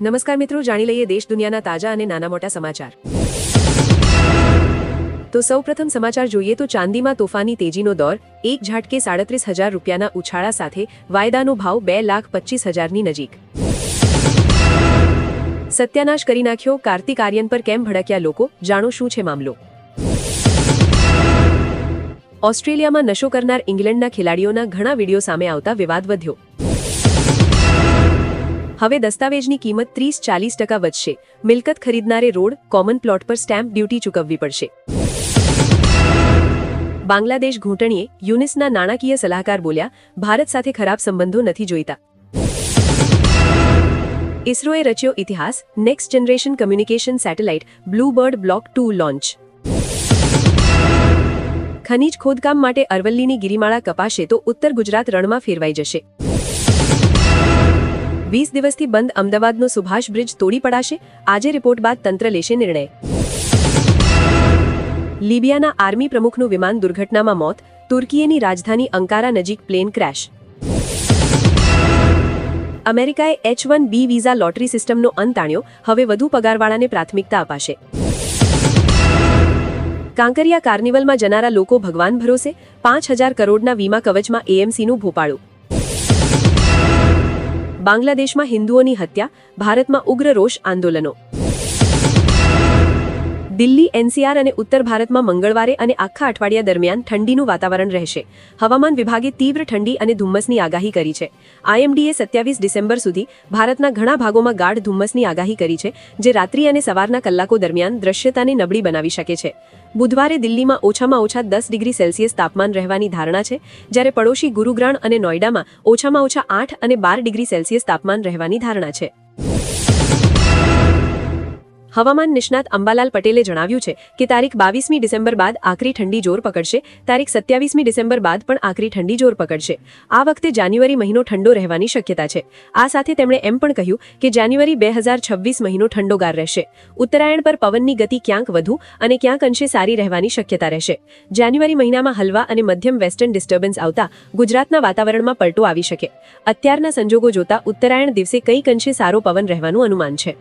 નમસ્કાર મિત્રો, જાણી લઈએ દેશ દુનિયાના તાજા અને નાના મોટા સમાચાર. તો સૌપ્રથમ સમાચાર જોઈએ તો ચાંદીમાં તોફાની તેજીનો દોર, એક ઝાટકે સાડત્રીસ હજાર રૂપિયાના ઉછાળા સાથે વાયદાનો ભાવ બે લાખ પચીસ હજારની નજીક. સત્યાનાશ કરી નાખ્યો, કાર્તિક આર્યન પર કેમ ભડક્યા લોકો, જાણો શું છે મામલો? ઓસ્ટ્રેલિયામાં નશો કરનાર ઇંગ્લેન્ડના ખેલાડીઓના ઘણા વીડિયો સામે આવતા વિવાદ વધ્યો. હવે દસ્તાવેજની કિંમત ત્રીસ ચાલીસ ટકા વધશે મિલકત ખરીદનારે રોડ કોમન પ્લોટ પર સ્ટેમ્પ ડ્યુટી ચૂકવવી પડશે બાંગ્લાદેશ ઘૂંટણીએ યુનિસના નાણાકીય સલાહકાર બોલ્યા ભારત સાથે ખરાબ સંબંધો નથી જોઈતા ઇસરોએ રચ્યો ઇતિહાસ next generation communication satellite bluebird block two launch ખનીજ ખોદકામ માટે અરવલ્લીની ગિરિમાળા કપાશે તો ઉત્તર ગુજરાત રણમાં ફેરવાઈ જશે વીસ દિવસથી બંધ અમદાવાદનો સુભાષ બ્રિજ તોડી પડાશે. આજે રિપોર્ટ બાદ તંત્ર લેશે નિર્ણય. લીબિયાના આર્મી પ્રમુખનું વિમાન દુર્ઘટનામાં મોત. તુર્કીએની રાજધાની અંકારા નજીક પ્લેન ક્રેશ. અમેરિકાએ H one B visa lottery સિસ્ટમનો અંત આણ્યો. હવે વધુ પગારવાળાને પ્રાથમિકતા અપાશે. કાંકરિયા કાર્નિવલમાં જનારા લોકો ભગવાન ભરોસે. પાંચ હજાર કરોડના વીમા કવચમાં એએમસીનું ભોપાળું. બાંગ્લાદેશમાં હિન્દુઓની હત્યા ભારતમાં ઉગ્ર રોષ આંદોલનો. દિલ્હી, એનસીઆર અને ઉત્તર ભારતમાં મંગળવારે અને આખા અઠવાડિયા દરમિયાન ઠંડીનું વાતાવરણ રહેશે. હવામાન વિભાગે તીવ્ર ઠંડી અને ધુમ્મસની આગાહી કરી છે. આઈએમડીએ સત્યાવીસ ડિસેમ્બર સુધી ભારતના ઘણા ભાગોમાં ગાઢ ધુમ્મસની આગાહી કરી છે, જે રાત્રિ અને સવારના કલાકો દરમિયાન દ્રશ્યતાને નબળી બનાવી શકે છે. બુધવારે દિલ્હીમાં ઓછામાં ઓછા દસ ડિગ્રી સેલ્સિયસ તાપમાન રહેવાની ધારણા છે, જ્યારે પડોશી ગુરુગ્રાણ અને નોઈડામાં ઓછામાં ઓછા આઠ અને બાર ડિગ્રી સેલ્સિયસ તાપમાન રહેવાની ધારણા છે. હવામાન નિષ્ણાત અંબાલાલ પટેલે જણાવ્યું છે કે તારીખ બાવીસમી ડિસેમ્બર બાદ આકરી ઠંડી જોર પકડશે. તારીખ સત્યાવીસમી ડિસેમ્બર બાદ પણ આકરી ઠંડી જોર પકડશે. આ વખતે જાન્યુઆરી મહિનો ઠંડો રહેવાની શક્યતા છે. આ સાથે તેમણે એમ પણ કહ્યું કે જાન્યુઆરી બે હજાર છવ્વીસ મહિનો ઠંડોગાર રહેશે. ઉત્તરાયણ પર પવનની ગતિ ક્યાંક વધુ અને ક્યાંક અંશે સારી રહેવાની શક્યતા રહેશે. જાન્યુઆરી મહિનામાં હલવા અને મધ્યમ વેસ્ટર્ન ડિસ્ટર્બન્સ આવતા ગુજરાતના વાતાવરણમાં પલટો આવી શકે. અત્યારના સંજોગો જોતા ઉત્તરાયણ દિવસે કંઈક અંશે સારો પવન રહેવાનું અનુમાન છે.